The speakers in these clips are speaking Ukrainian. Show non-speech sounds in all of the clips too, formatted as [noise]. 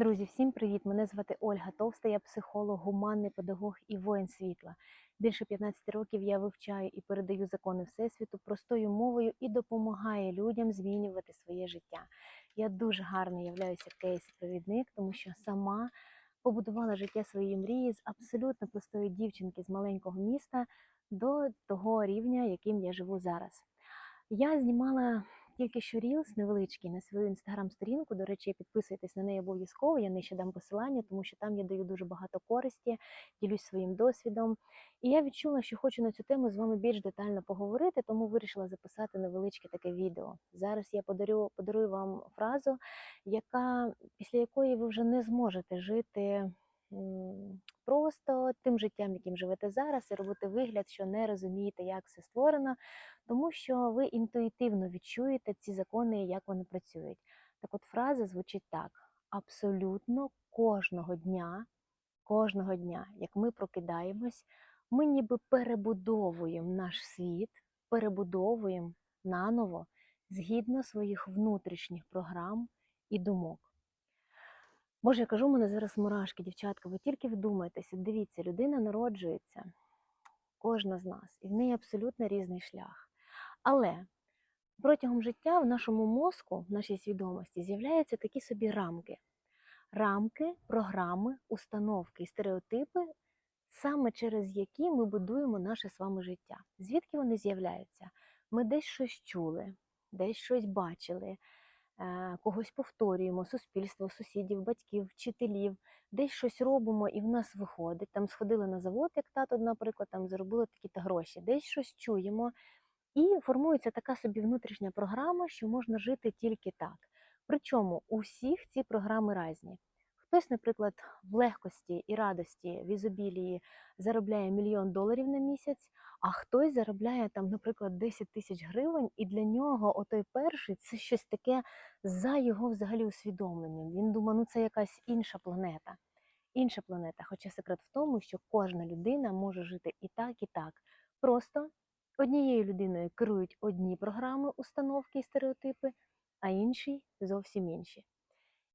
Друзі, всім привіт! Мене звати Ольга Товста, я психолог, гуманний педагог і воїн світла. Більше 15 років я вивчаю і передаю закони Всесвіту простою мовою і допомагаю людям змінювати своє життя. Я дуже гарно являюся кейс-провідник, тому що сама побудувала життя своєї мрії з абсолютно простої дівчинки з маленького міста до того рівня, яким я живу зараз. Я знімала тільки що рілс невеличкий на свою інстаграм-сторінку. До речі, підписуйтесь на неї обов'язково. Я нижче дам посилання, тому що там я даю дуже багато користі, ділюсь своїм досвідом. І я відчула, що хочу на цю тему з вами більш детально поговорити, тому вирішила записати невеличке таке відео. Зараз я подарю, подарую вам фразу, яка після якої ви вже не зможете жити. Просто тим життям, яким живете зараз, і робити вигляд, що не розумієте, як все створено, тому що ви інтуїтивно відчуєте ці закони, як вони працюють. Так от фраза звучить так: абсолютно кожного дня, кожного дня, як ми прокидаємось, ми ніби перебудовуємо наш світ, перебудовуємо наново згідно своїх внутрішніх програм і думок. Боже, я кажу, у мене зараз мурашки, дівчатка, ви тільки вдумайтеся, дивіться, людина народжується, кожна з нас, і в неї абсолютно різний шлях. Але протягом життя в нашому мозку, в нашій свідомості, з'являються такі собі рамки. Рамки, програми, установки і стереотипи, саме через які ми будуємо наше з вами життя. Звідки вони з'являються? Ми десь щось чули, десь щось бачили, когось повторюємо, суспільство, сусідів, батьків, вчителів, десь щось робимо і в нас виходить. Там сходили на завод, як тато, наприклад, там заробили такі-то гроші, десь щось чуємо, і формується така собі внутрішня програма, що можна жити тільки так. Причому у всіх ці програми різні. Хтось, наприклад, в легкості і радості в заробляє мільйон доларів на місяць, а хтось заробляє там, наприклад, 10 тисяч гривень, і для нього отой перший це щось таке за його взагалі усвідомленням. Він думає, ну це якась інша планета. Інша планета. Хоча секрет в тому, що кожна людина може жити і так, і так. Просто однією людиною керують одні програми, установки і стереотипи, а іншій зовсім інші.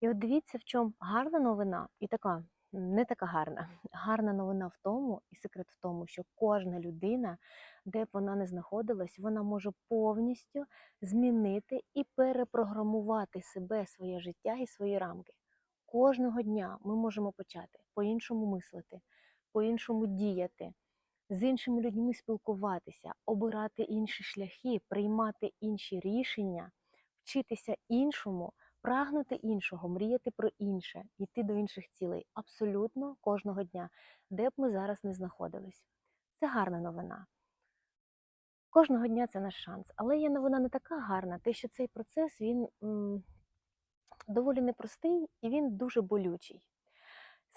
І от дивіться, в чому гарна новина, і така не така гарна. [laughs] Гарна новина в тому, і секрет в тому, що кожна людина, де б вона не знаходилась, вона може повністю змінити і перепрограмувати себе, своє життя і свої рамки. Кожного дня ми можемо почати по-іншому мислити, по-іншому діяти, з іншими людьми спілкуватися, обирати інші шляхи, приймати інші рішення, вчитися іншому прагнути іншого, мріяти про інше, йти до інших цілей абсолютно кожного дня, де б ми зараз не знаходились. Це гарна новина. Кожного дня це наш шанс. Але є новина не така гарна, те, що цей процес він м, доволі непростий і він дуже болючий.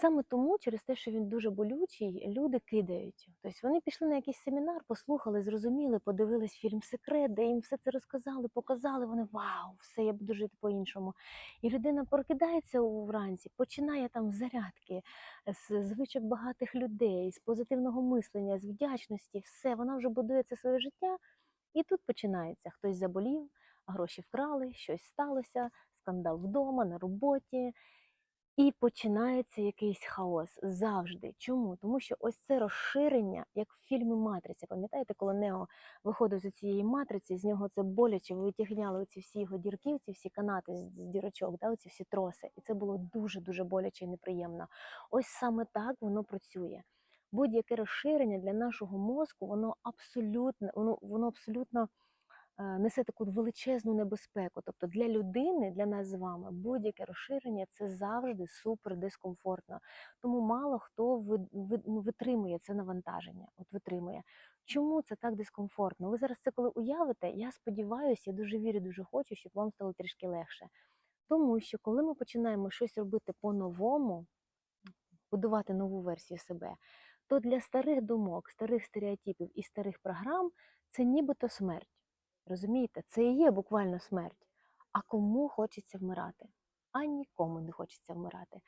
Саме тому, через те, що він дуже болючий, люди кидають. Тобто вони пішли на якийсь семінар, послухали, зрозуміли, подивились фільм Секрет, де їм все це розказали, показали. Вони вау, все, я буду жити по-іншому. І людина прокидається вранці, починає там зарядки, з звичок багатих людей, з позитивного мислення, з вдячності, все, вона вже будує це своє життя. І тут починається: хтось заболів, гроші вкрали, щось сталося, скандал вдома, на роботі. І починається якийсь хаос завжди. Чому? Тому що ось це розширення, як в фільмі Матриця. Пам'ятаєте, коли Нео виходив з цієї матриці, з нього це боляче витягняли оці всі його дірки, ці всі канати з дірочок, да, оці всі троси. І це було дуже-дуже боляче і неприємно. Ось саме так воно працює. Будь-яке розширення для нашого мозку, воно абсолютно, воно, воно абсолютно несе таку величезну небезпеку. Тобто для людини, для нас з вами, будь-яке розширення це завжди супер дискомфортно. Тому мало хто ну, витримує це навантаження. От витримує. Чому це так дискомфортно? Ви зараз це коли уявите, я сподіваюся, я дуже вірю, дуже хочу, щоб вам стало трішки легше. Тому що коли ми починаємо щось робити по-новому, будувати нову версію себе, то для старих думок, старих стереотипів і старих програм це нібито смерть. Розумієте, це і є буквально смерть. А кому хочеться вмирати? А нікому не хочеться вмирати.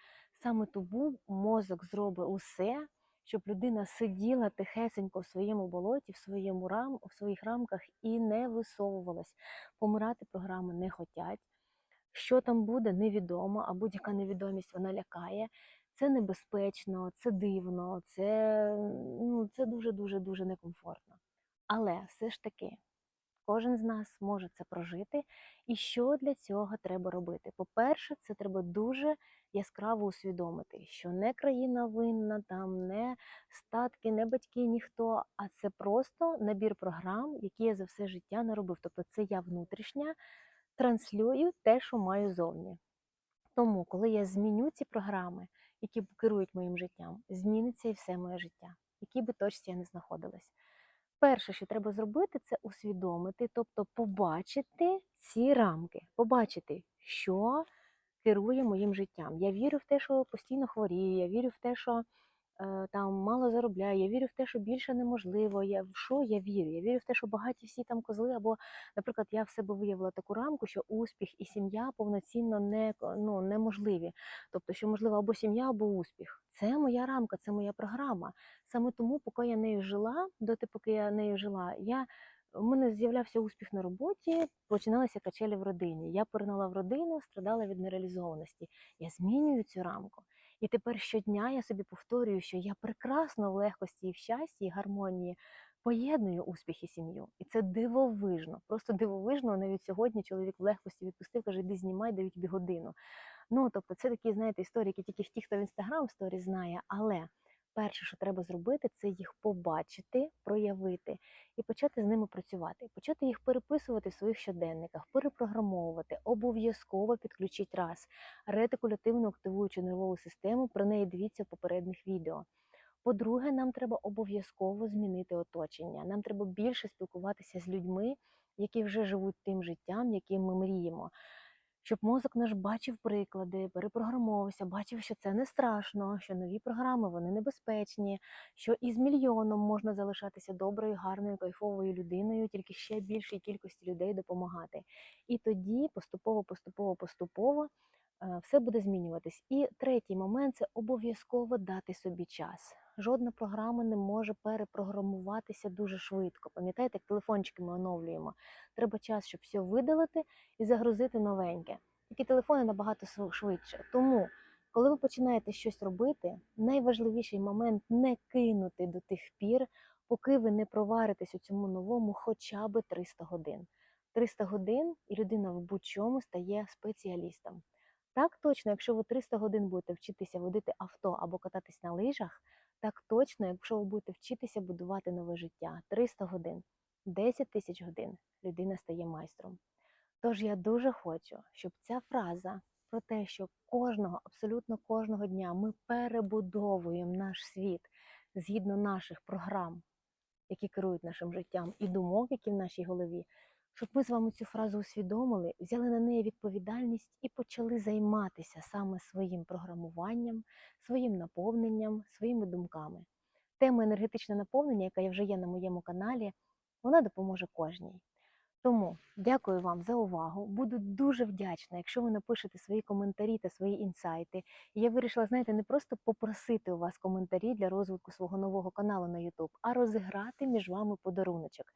Саме тому мозок зробить усе, щоб людина сиділа тихесенько в своєму болоті, в своєму рам, в своїх рамках і не висовувалась. Помирати програми не хотять. Що там буде, невідомо, а будь-яка невідомість вона лякає. Це небезпечно, це дивно, це, ну, це дуже-дуже дуже некомфортно. Але все ж таки, кожен з нас може це прожити. І що для цього треба робити? По-перше, це треба дуже яскраво усвідомити, що не країна винна, там не статки, не батьки, ніхто, а це просто набір програм, які я за все життя наробив. Тобто це я внутрішня транслюю те, що маю зовні. Тому, коли я зміню ці програми, які керують моїм життям, зміниться і все моє життя, в якій би точці я не знаходилась. Перше, що треба зробити, це усвідомити, тобто побачити ці рамки, побачити, що керує моїм життям. Я вірю в те, що постійно хворію, я вірю в те, що там мало заробляю, я вірю в те, що більше неможливо. Я в що я вірю? Я вірю в те, що багаті всі там козли, або, наприклад, я в себе виявила таку рамку, що успіх і сім'я повноцінно не, ну, неможливі. Тобто, що можливо або сім'я, або успіх. Це моя рамка, це моя програма. Саме тому, поки я нею жила, доти, поки я нею жила, я. У мене з'являвся успіх на роботі, починалися качелі в родині. Я поринала в родину, страдала від нереалізованості. Я змінюю цю рамку. І тепер щодня я собі повторюю, що я прекрасно в легкості і в щасті, і гармонії поєдную успіх і сім'ю. І це дивовижно. Просто дивовижно. Навіть сьогодні чоловік в легкості відпустив, каже, іди знімай, дають тобі годину. Ну тобто, це такі, знаєте, історії, які тільки ті, хто в інстаграм сторі знає, але. Перше, що треба зробити, це їх побачити, проявити і почати з ними працювати, почати їх переписувати в своїх щоденниках, перепрограмовувати, обов'язково підключити раз ретикулятивну активуючу нервову систему. Про неї дивіться в попередніх відео. По-друге, нам треба обов'язково змінити оточення. Нам треба більше спілкуватися з людьми, які вже живуть тим життям, яким ми мріємо щоб мозок наш бачив приклади, перепрограмовувався, бачив, що це не страшно, що нові програми вони небезпечні, що із мільйоном можна залишатися доброю, гарною, кайфовою людиною, тільки ще більшій кількості людей допомагати. І тоді поступово, поступово, поступово е, все буде змінюватись. І третій момент це обов'язково дати собі час. Жодна програма не може перепрограмуватися дуже швидко. Пам'ятаєте, як телефончики ми оновлюємо. Треба час, щоб все видалити і загрузити новеньке. Такі телефони набагато швидше. Тому, коли ви починаєте щось робити, найважливіший момент не кинути до тих пір, поки ви не проваритесь у цьому новому хоча б 300 годин. 300 годин і людина в будь-чому стає спеціалістом. Так точно, якщо ви 300 годин будете вчитися водити авто або кататись на лижах, так точно, якщо ви будете вчитися будувати нове життя 300 годин, 10 тисяч годин людина стає майстром. Тож я дуже хочу, щоб ця фраза про те, що кожного, абсолютно кожного дня ми перебудовуємо наш світ згідно наших програм, які керують нашим життям, і думок, які в нашій голові, щоб ми з вами цю фразу усвідомили, взяли на неї відповідальність і почали займатися саме своїм програмуванням, своїм наповненням, своїми думками. Тема енергетичне наповнення, яка вже є на моєму каналі, вона допоможе кожній. Тому дякую вам за увагу. Буду дуже вдячна, якщо ви напишете свої коментарі та свої інсайти. І я вирішила, знаєте, не просто попросити у вас коментарі для розвитку свого нового каналу на YouTube, а розіграти між вами подаруночок.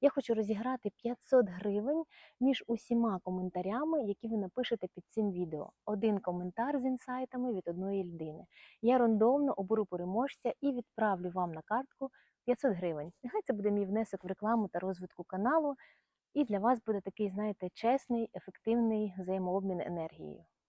Я хочу розіграти 500 гривень між усіма коментарями, які ви напишете під цим відео. Один коментар з інсайтами від одної людини. Я рандомно оберу переможця і відправлю вам на картку 500 гривень. Нехай це буде мій внесок в рекламу та розвитку каналу. І для вас буде такий, знаєте, чесний, ефективний взаємообмін енергією.